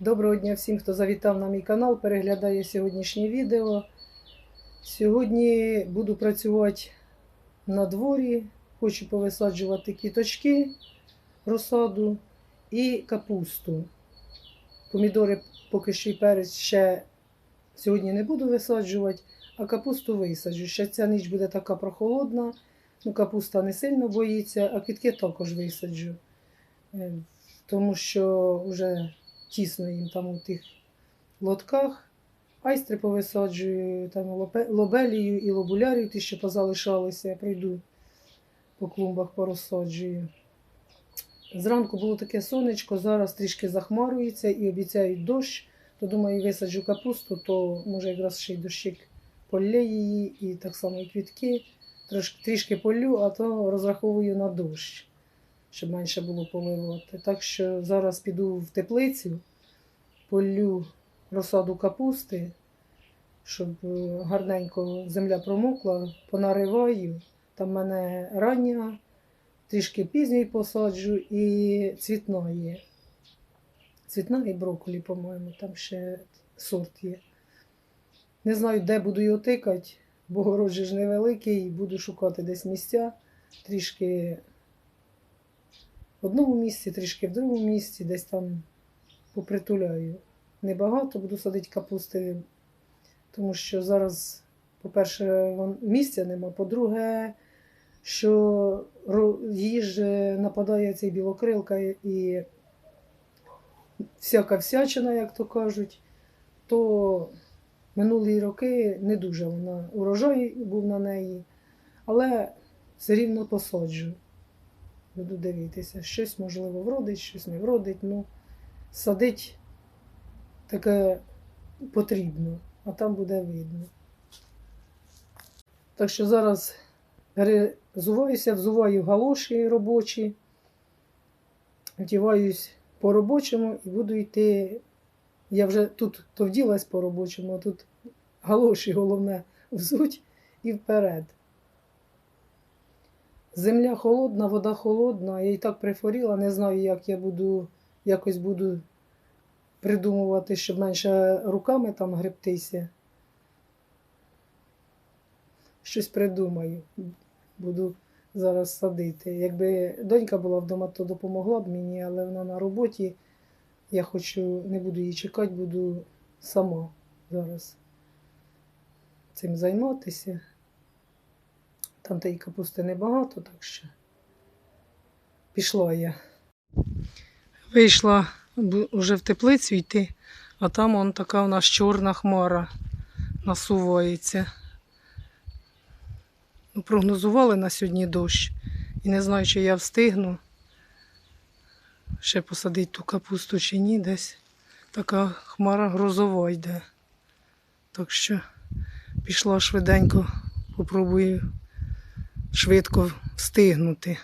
Доброго дня всім, хто завітав на мій канал, переглядає сьогоднішнє відео. Сьогодні буду працювати на дворі, хочу повисаджувати квіточки, розсаду і капусту. Помідори поки що і перець ще сьогодні не буду висаджувати, а капусту висаджу. Ще ця ніч буде така прохолодна, ну капуста не сильно боїться, а квітки також висаджу. Е, Тому що вже тісно їм там у тих лотках. Айстри повисаджую, там лобелію і лобулярію, ті, що позалишалися, я прийду по клумбах порозсаджую. Зранку було таке сонечко, зараз трішки захмарюється і обіцяють дощ, то думаю, висаджу капусту, то може якраз ще й дощик полє її, і так само і квітки. Трішки полю, а то розраховую на дощ, щоб менше було поливати. Так що зараз піду в теплицю, полю розсаду капусти, щоб е, гарненько земля промокла, понариваю. Там в мене рання, трішки пізньої посаджу і цвітна є. Цвітна і брокколі, по-моєму, там ще сорт є. Не знаю, де буду його тикати, бо город ж невеликий, буду шукати десь місця, трішки в одному місці, трішки в другому місці, десь там попритуляю. Небагато буду садити капусти, тому що зараз, по-перше, місця нема. По-друге, що її ж нападає цей білокрилка і всяка всячина, як то кажуть, то минулі роки не дуже вона урожай був на неї, але все рівно посаджу. Буду дивитися, щось можливо вродить, щось не вродить. Ну, садить таке потрібно, а там буде видно. Так що зараз перезуваюся, взуваю галоші робочі, вдіваюсь по-робочому і буду йти. Я вже тут то вділась по-робочому, а тут галоші головне взуть і вперед. Земля холодна, вода холодна, я і так прихворіла, не знаю, як я буду якось буду придумувати, щоб менше руками там гребтися. Щось придумаю. Буду зараз садити. Якби донька була вдома, то допомогла б мені, але вона на роботі. Я хочу, не буду її чекати, буду сама зараз цим займатися. Там тієї капусти небагато, так що пішла я. Вийшла вже в теплицю йти, а там он така у нас чорна хмара насувається. Ну, Прогнозували на сьогодні дощ. І не знаю, чи я встигну ще посадити ту капусту чи ні десь. Така хмара грозова йде. Так що пішла швиденько, попробую швидко встигнути.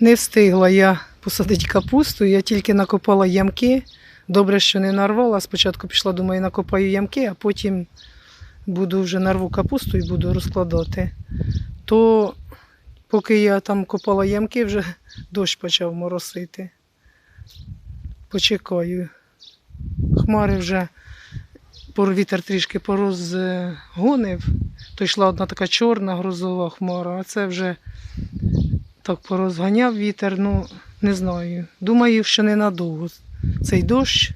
Не встигла я посадити капусту, я тільки накопала ямки. Добре, що не нарвала. Спочатку пішла, думаю, накопаю ямки, а потім буду вже нарву капусту і буду розкладати. То поки я там копала ямки, вже дощ почав моросити. Почекаю. Хмари вже вітер трішки порозгонив, то йшла одна така чорна грозова хмара, а це вже так порозганяв вітер, ну не знаю. Думаю, що ненадовго цей дощ.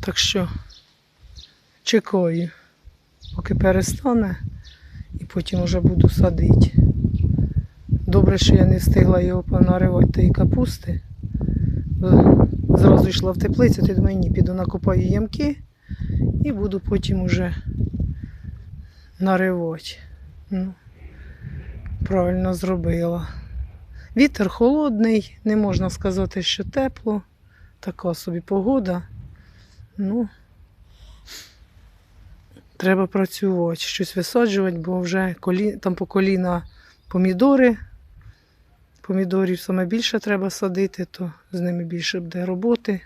Так що чекаю, поки перестане, і потім вже буду садити. Добре, що я не встигла його понаривати тієї капусти. Зразу йшла в теплицю, ти думаю, ні, піду накопаю ямки і буду потім уже наривати. Ну, правильно зробила. Вітер холодний, не можна сказати, що тепло. Така собі погода. Ну, треба працювати, щось висаджувати, бо вже колі... там по коліна помідори. Помідорів саме більше треба садити, то з ними більше буде роботи.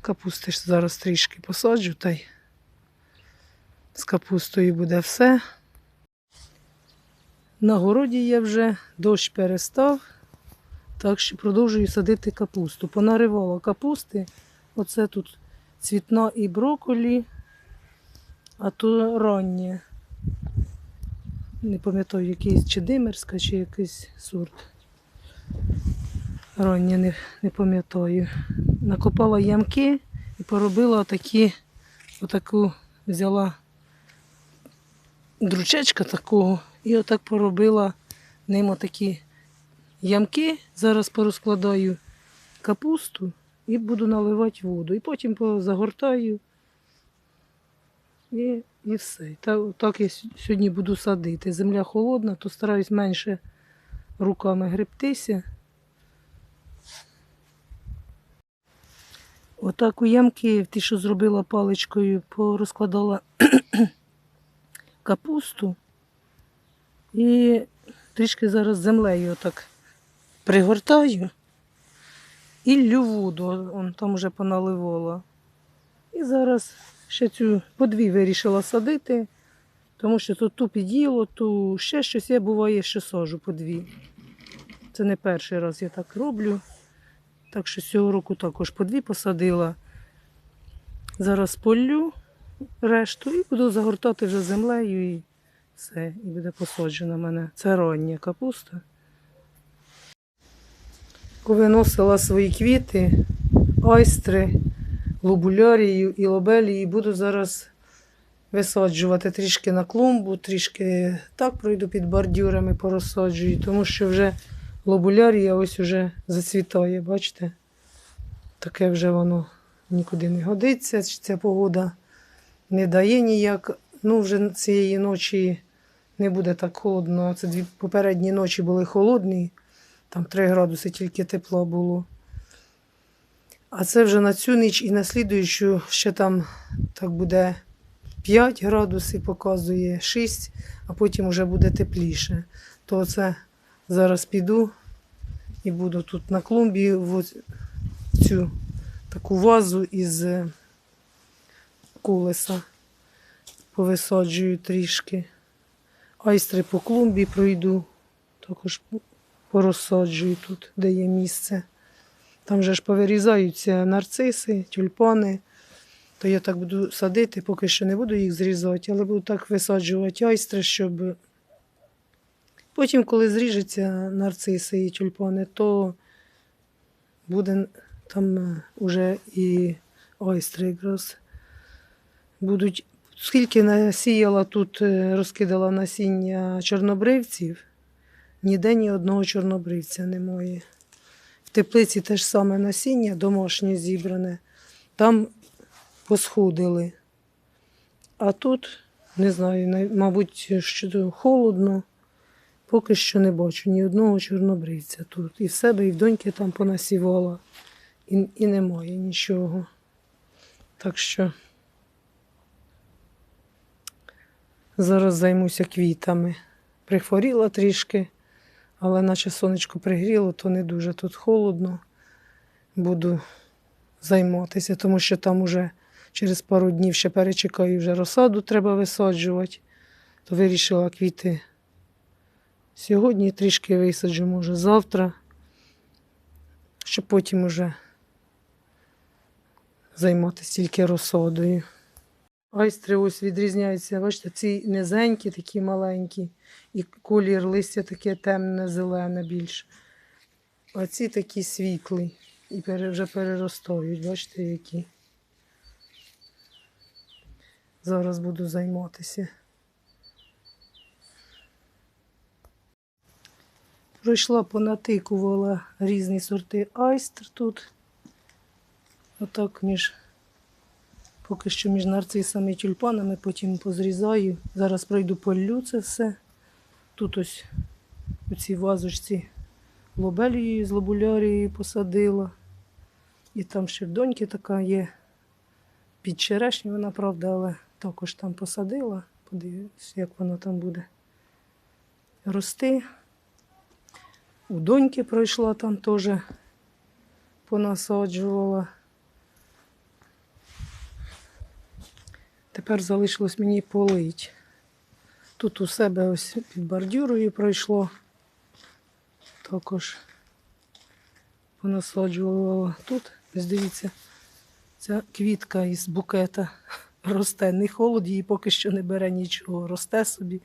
Капусти ж зараз трішки посаджу, та й з капустою буде все. На городі я вже дощ перестав. Так що продовжую садити капусту. Понаривала капусти. Оце тут цвітна і брокколі, а то раннє. Не пам'ятаю, якийсь чи димерська, чи якийсь сорт. Раннє не, не пам'ятаю. Накопала ямки і поробила такі, отаку взяла дручечка такого і отак поробила ним отакі ямки. Зараз порозкладаю капусту і буду наливати воду. І потім загортаю і, і все. Та, так я сьогодні буду садити. Земля холодна, то стараюсь менше руками гребтися. Отак у ямки, ті, що зробила паличкою, порозкладала капусту і трішки зараз землею отак пригортаю і лью воду, там вже поналивала. І зараз ще цю по дві вирішила садити, тому що то ту під'їло, то ще щось я буває, що сажу по дві. Це не перший раз я так роблю. Так що цього року також по дві посадила. Зараз полю решту і буду загортати вже землею і все. І буде посаджена мене. Це рання капуста. Виносила свої квіти, айстри, лобулярію і лобелії. Буду зараз висаджувати трішки на клумбу, трішки так пройду під бордюрами, порозсаджую, тому що вже лобулярія ось уже зацвітає, бачите? Таке вже воно нікуди не годиться. Ця погода не дає ніяк. Ну, вже цієї ночі не буде так холодно. Це дві попередні ночі були холодні, там 3 градуси тільки тепла було. А це вже на цю ніч і на слідуючу ще там так буде 5 градусів, показує 6, а потім вже буде тепліше. То це зараз піду і буду тут на клумбі цю таку вазу із е, колеса повисаджую трішки. Айстри по клумбі пройду, також порозсаджую тут, де є місце. Там же ж повирізаються нарциси, тюльпани. То я так буду садити, поки що не буду їх зрізати, але буду так висаджувати айстри, щоб потім, коли зріжеться нарциси і тюльпани, то буде там е, уже і айстри якраз будуть. Скільки насіяла тут, е, розкидала насіння чорнобривців, ніде ні одного чорнобривця немає. В теплиці теж саме насіння домашнє зібране, там посходили. А тут, не знаю, мабуть, що холодно, поки що не бачу ні одного чорнобривця тут. І в себе, і в доньки там понасівала, і, і немає нічого. Так що. Зараз займуся квітами. Прихворіла трішки, але наче сонечко пригріло, то не дуже тут холодно. Буду займатися, тому що там уже через пару днів ще перечекаю, вже розсаду треба висаджувати. То вирішила квіти сьогодні трішки висаджу, може завтра, щоб потім уже займатися тільки розсадою. Айстри ось відрізняються, бачите, ці низенькі, такі маленькі, і колір листя таке темне, зелене більш. А ці такі світлі і вже переростають, бачите, які. Зараз буду займатися. Пройшла, понатикувала різні сорти айстр тут. Отак між Поки що між нарцисами і тюльпанами, потім позрізаю. Зараз пройду полю це все. Тут ось у цій вазочці лобелію з лобулярією посадила. І там ще в доньки така є. Під черешню вона, правда, але також там посадила. Подивлюсь, як воно там буде рости. У доньки пройшла там теж понасаджувала. Тепер залишилось мені полить. Тут у себе ось під бордюрою пройшло. Також понасаджувала тут. Ось дивіться, ця квітка із букета росте. Не холод її поки що не бере нічого. Росте собі,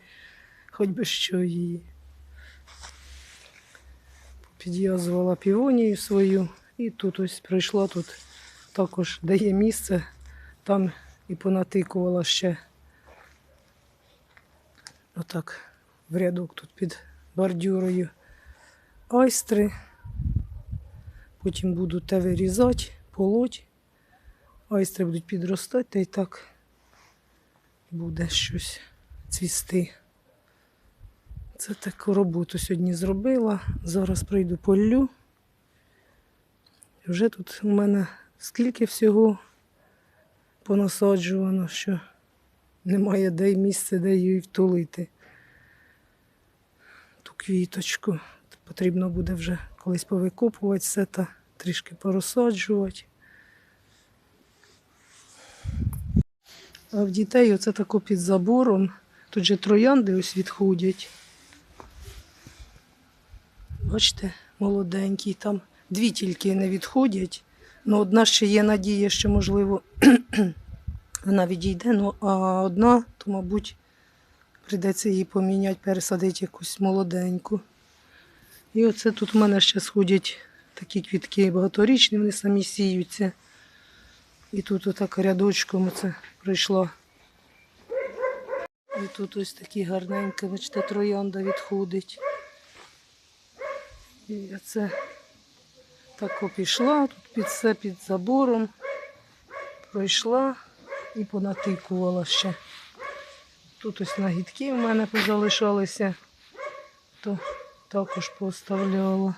хоч би що її. Підв'язувала півонію свою і тут ось прийшла тут також дає місце, там і понатикувала ще отак в рядок тут під бордюрою айстри. Потім буду те вирізати, полоть. Айстри будуть підростати, та й так буде щось цвісти. Це таку роботу сьогодні зробила. Зараз прийду полю. Вже тут у мене скільки всього понасаджувано, що немає де й місця, де її втулити. Ту квіточку. Потрібно буде вже колись повикопувати все та трішки порозсаджувати. А в дітей оце тако під забором. Тут же троянди ось відходять. Бачите, молоденький. Там дві тільки не відходять. Ну, одна ще є надія, що, можливо, вона відійде, ну, а одна, то, мабуть, прийдеться її поміняти, пересадити якусь молоденьку. І оце тут в мене ще сходять такі квітки багаторічні, вони самі сіються. І тут отак рядочком оце прийшла. І тут ось такі гарненькі, бачите, троянда відходить. І це так пішла, тут під все під забором. Пройшла і понатикувала ще. Тут ось нагідки в мене позалишалися, то також поставляла.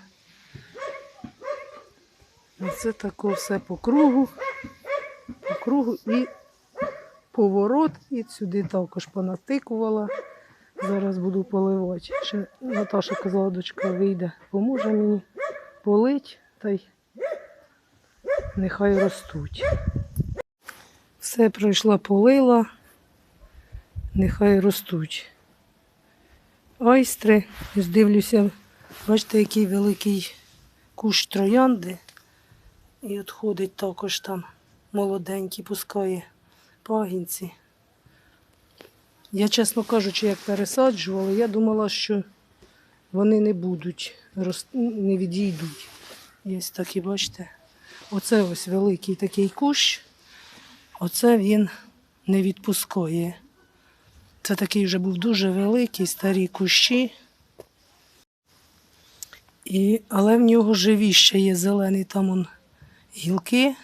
Оце тако все по кругу, по кругу і поворот, і сюди також понатикувала. Зараз буду поливати. Ще Наташа казала, дочка вийде, поможе мені полить та й нехай ростуть. Все пройшла, полила, нехай ростуть. Айстри, ось дивлюся, бачите, який великий кущ троянди. І от ходить також там молоденький, пускає пагінці. Я, чесно кажучи, як пересаджувала, я думала, що вони не будуть, не відійдуть. Є такі, бачите, оце ось великий такий кущ, оце він не відпускає. Це такий вже був дуже великий, старі кущі. І, але в нього живі ще є зелений там он гілки,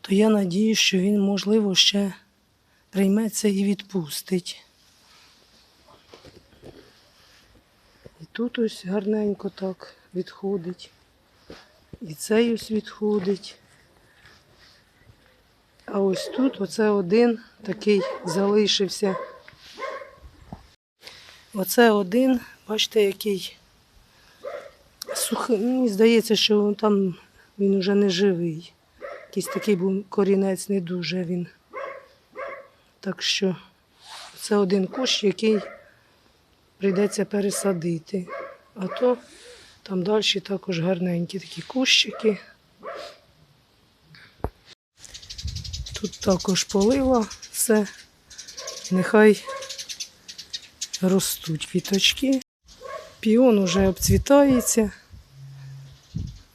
то я надію, що він, можливо, ще прийметься і відпустить. І тут ось гарненько так відходить. І цей ось відходить. А ось тут оце один такий залишився. Оце один, бачите, який сухий. Мені здається, що там він уже не живий. Якийсь такий був корінець, не дуже він. Так що це один кущ, який прийдеться пересадити. А то там далі також гарненькі такі кущики. Тут також полила все. Нехай ростуть квіточки. Піон уже обцвітається,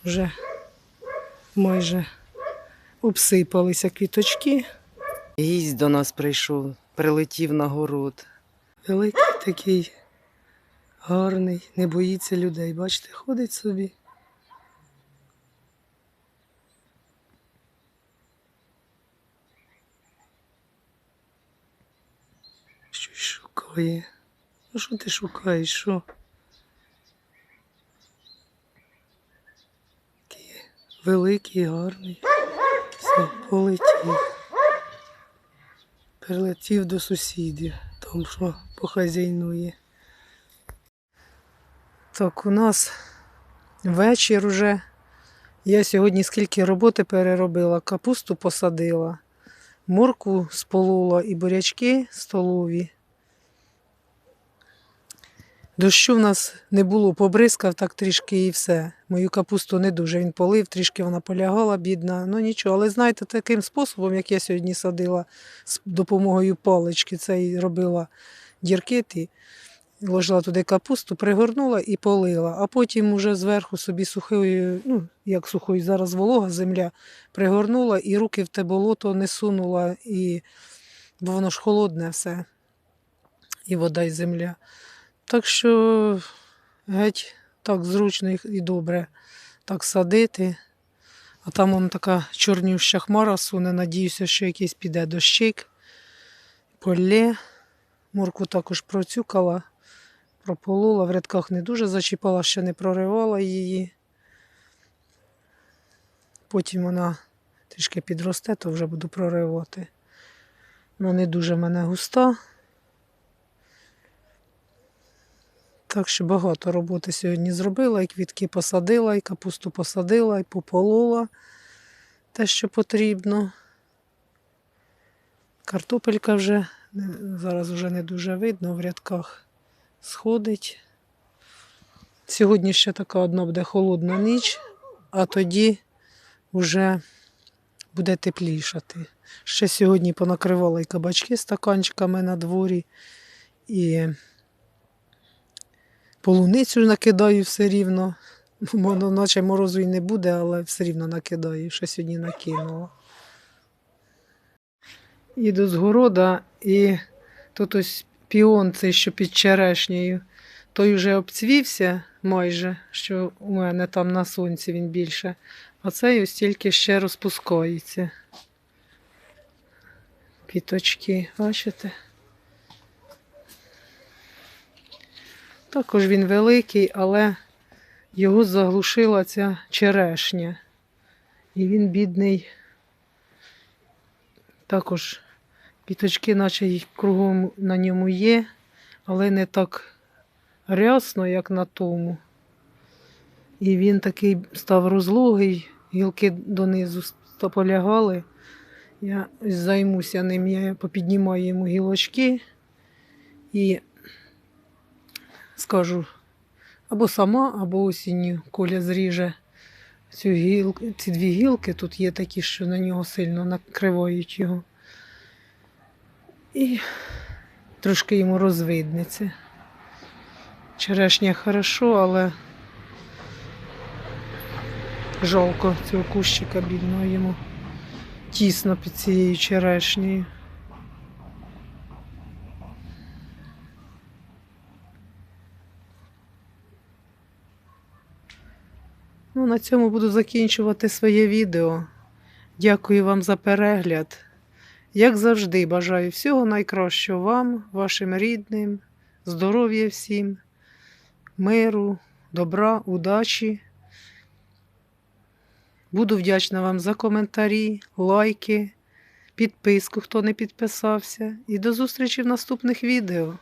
вже майже обсипалися квіточки. Гість до нас прийшов, прилетів на город. Великий такий гарний, не боїться людей. Бачите, ходить собі. Щось шукає. Ну що ти шукаєш? Що? Такий великий, гарний. Все, полетів. Прилетів до сусідів, тому що похазяйнує. Так, у нас вечір уже. Я сьогодні скільки роботи переробила, капусту посадила, морку сполола і бурячки столові. Дощу в нас не було, побризкав так трішки і все. Мою капусту не дуже він полив, трішки вона полягала, бідна. Ну нічого, але знаєте, таким способом, як я сьогодні садила з допомогою палички, це і робила дірки, ті, ложила туди капусту, пригорнула і полила, а потім уже зверху собі сухою, ну, як сухою, зараз волога земля, пригорнула і руки в те болото не сунула, і, бо воно ж холодне все, і вода, і земля. Так що геть так зручно і- добре так садити. А там вон така чорнюща хмара суне, надіюся, що якийсь піде дощик, полє. Морку також процюкала, прополола, в рядках не дуже зачіпала, ще не проривала її. Потім вона трішки підросте, то вже буду проривати. Вона не дуже в мене густа. Так що багато роботи сьогодні зробила, і квітки посадила, і капусту посадила, і пополола те, що потрібно. Картопелька вже зараз вже не дуже видно, в рядках сходить. Сьогодні ще така одна буде холодна ніч, а тоді вже буде теплішати. Ще сьогодні понакривала і кабачки стаканчиками на дворі, і полуницю накидаю все рівно. Воно наче морозу і не буде, але все рівно накидаю, що сьогодні накинула. Іду з города, і тут ось піон цей, що під черешнею, той вже обцвівся майже, що у мене там на сонці він більше, а цей ось тільки ще розпускається. Квіточки, бачите? Також він великий, але його заглушила ця черешня. І він бідний. Також квіточки, наче кругом на ньому є, але не так рясно, як на тому. І він такий став розлогий, гілки донизу полягали. Я займуся ним, я попіднімаю йому гілочки і скажу або сама, або осінню Коля зріже цю гіл... ці дві гілки. Тут є такі, що на нього сильно накривають його. І трошки йому розвиднеться. Черешня хорошо, але жалко цього кущика бідного йому тісно під цією черешнею. На цьому буду закінчувати своє відео. Дякую вам за перегляд. Як завжди, бажаю всього найкращого вам, вашим рідним, здоров'я всім, миру, добра, удачі. Буду вдячна вам за коментарі, лайки, підписку, хто не підписався. І до зустрічі в наступних відео.